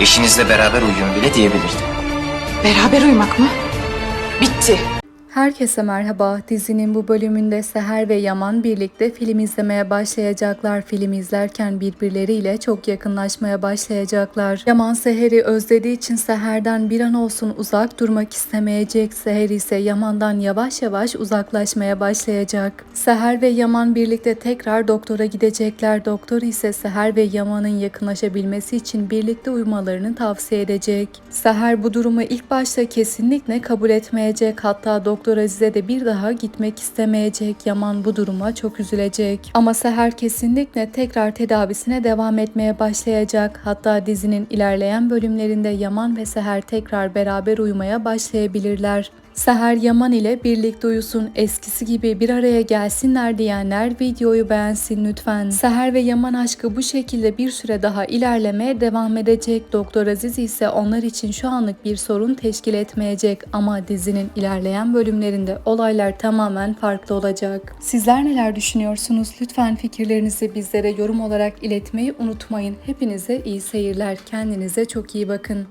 Eşinizle beraber uyuyun bile diyebilirdi. Beraber uyumak mı? Bitti. Herkese merhaba. Dizinin bu bölümünde Seher ve Yaman birlikte film izlemeye başlayacaklar. Film izlerken birbirleriyle çok yakınlaşmaya başlayacaklar. Yaman Seher'i özlediği için Seher'den bir an olsun uzak durmak istemeyecek. Seher ise Yaman'dan yavaş yavaş uzaklaşmaya başlayacak. Seher ve Yaman birlikte tekrar doktora gidecekler. Doktor ise Seher ve Yaman'ın yakınlaşabilmesi için birlikte uyumalarını tavsiye edecek. Seher bu durumu ilk başta kesinlikle kabul etmeyecek. Hatta Doktor Azize de bir daha gitmek istemeyecek. Yaman bu duruma çok üzülecek. Ama Seher kesinlikle tekrar tedavisine devam etmeye başlayacak. Hatta dizinin ilerleyen bölümlerinde Yaman ve Seher tekrar beraber uyumaya başlayabilirler. Seher Yaman ile birlikte uyusun, eskisi gibi bir araya gelsinler diyenler videoyu beğensin lütfen. Seher ve Yaman aşkı bu şekilde bir süre daha ilerlemeye devam edecek. Doktor Aziz ise onlar için şu anlık bir sorun teşkil etmeyecek ama dizinin ilerleyen bölümlerinde olaylar tamamen farklı olacak. Sizler neler düşünüyorsunuz? Lütfen fikirlerinizi bizlere yorum olarak iletmeyi unutmayın. Hepinize iyi seyirler. Kendinize çok iyi bakın.